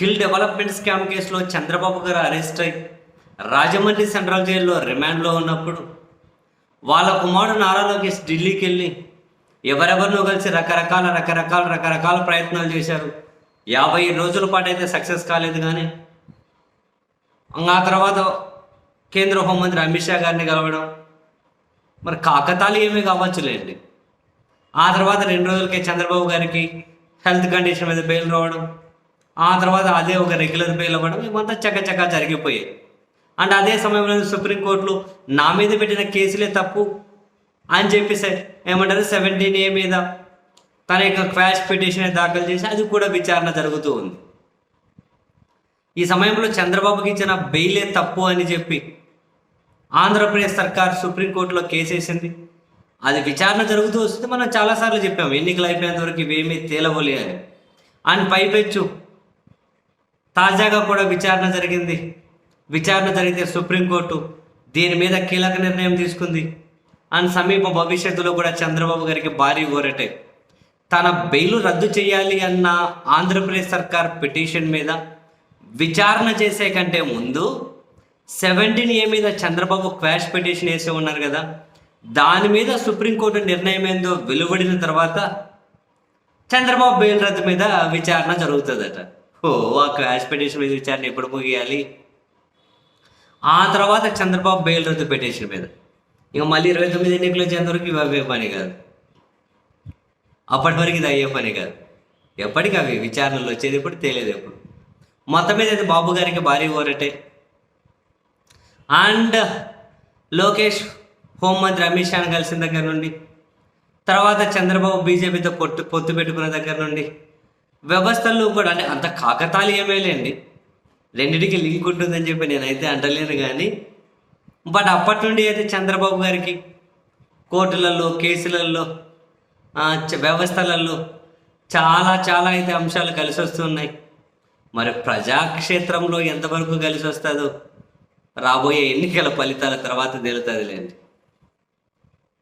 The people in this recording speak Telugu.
స్కిల్ డెవలప్మెంట్ స్కామ్ కేసులో చంద్రబాబు గారు అరెస్ట్ అయి రాజమండ్రి సెంట్రల్ జైల్లో రిమాండ్లో ఉన్నప్పుడు వాళ్ళ కుమారుడు నారా లోకేష్ ఢిల్లీకి వెళ్ళి ఎవరెవరినో కలిసి రకరకాల రకరకాల రకరకాల ప్రయత్నాలు చేశారు. యాభై రోజుల పాటు అయితే సక్సెస్ కాలేదు కానీ ఆ తర్వాత కేంద్ర హోంమంత్రి అమిత్ షా గారిని కలవడం మరి కాకతాలు ఏమీ కావచ్చులేండి. ఆ తర్వాత రెండు రోజులకే చంద్రబాబు గారికి హెల్త్ కండిషన్ మీద బెయిల్ రావడం ఆ తర్వాత అదే ఒక రెగ్యులర్ బెయిల్ అవ్వడం ఇవంతా చక్కచక్క జరిగిపోయాయి. అండ్ అదే సమయంలో సుప్రీంకోర్టులో నా మీద పెట్టిన కేసులే తప్పు అని చెప్పేసి ఏమంటారు సెవెంటీన్ ఏ మీద తన యొక్క క్వాష్ పిటిషన్ దాఖలు చేసి అది కూడా విచారణ జరుగుతూ ఉంది. ఈ సమయంలో చంద్రబాబుకి ఇచ్చిన బెయిలే తప్పు అని చెప్పి ఆంధ్రప్రదేశ్ సర్కార్ సుప్రీంకోర్టులో కేసేసింది. అది విచారణ జరుగుతూ వస్తుంది. మనం చాలాసార్లు చెప్పాము ఎన్నికలు అయిపోయేంత వరకు ఇవేమీ తేలవలే అని. అండ్ పైపెచ్చు తాజాగా కూడా విచారణ జరిగింది. విచారణ జరిగితే సుప్రీంకోర్టు దీని మీద కీలక నిర్ణయం తీసుకుంది. అండ్ సమీప భవిష్యత్తులో కూడా చంద్రబాబు గారికి భారీ ఊరటే. తన బెయిల్ రద్దు చేయాలి అన్న ఆంధ్రప్రదేశ్ సర్కార్ పిటిషన్ మీద విచారణ చేసే కంటే ముందు సెవెంటీన్ ఏ మీద చంద్రబాబు క్వాష్ పిటిషన్ వేసి ఉన్నారు కదా. దాని మీద సుప్రీంకోర్టు నిర్ణయం ఏందో వెలువడిన తర్వాత చంద్రబాబు బెయిల్ రద్దు మీద విచారణ జరుగుతుందట. ఓ ఆ క్వాష్ పిటిషన్ మీద విచారణ ఎప్పుడు ముగియాలి? ఆ తర్వాత చంద్రబాబు బెయిల్ రద్దు పిటిషన్ మీద. ఇక మళ్ళీ ఇరవై తొమ్మిది ఎన్నికలు వచ్చేంతవరకు ఇవి అవే పని కాదు. అప్పటి వరకు ఇది అయ్యే పని కాదు. ఎప్పటికి అవి విచారణలు వచ్చేది ఇప్పుడు తెలియదు ఎప్పుడు. మొత్తం మీద అయితే బాబు గారికి భారీ ఓరటే అండ్ లోకేష్ హోంమంత్రి అమిత్ షాను కలిసిన దగ్గర నుండి తర్వాత చంద్రబాబు బీజేపీతో పొట్టు పొత్తు పెట్టుకున్న దగ్గర నుండి వ్యవస్థల్లో కూడా అంటే అంత కాకతాళీయమే లేండి. రెండింటికి లింక్ ఉంటుందని చెప్పి నేనైతే అంటలేను కానీ బట్ అప్పటి నుండి అయితే చంద్రబాబు గారికి కోర్టులలో కేసులలో వ్యవస్థలలో చాలా చాలా అయితే అంశాలు కలిసి వస్తున్నాయి మరి ప్రజాక్షేత్రంలో ఎంతవరకు కలిసి వస్తుందో రాబోయే ఎన్నికల ఫలితాల తర్వాత తెలుతుందిలేండి.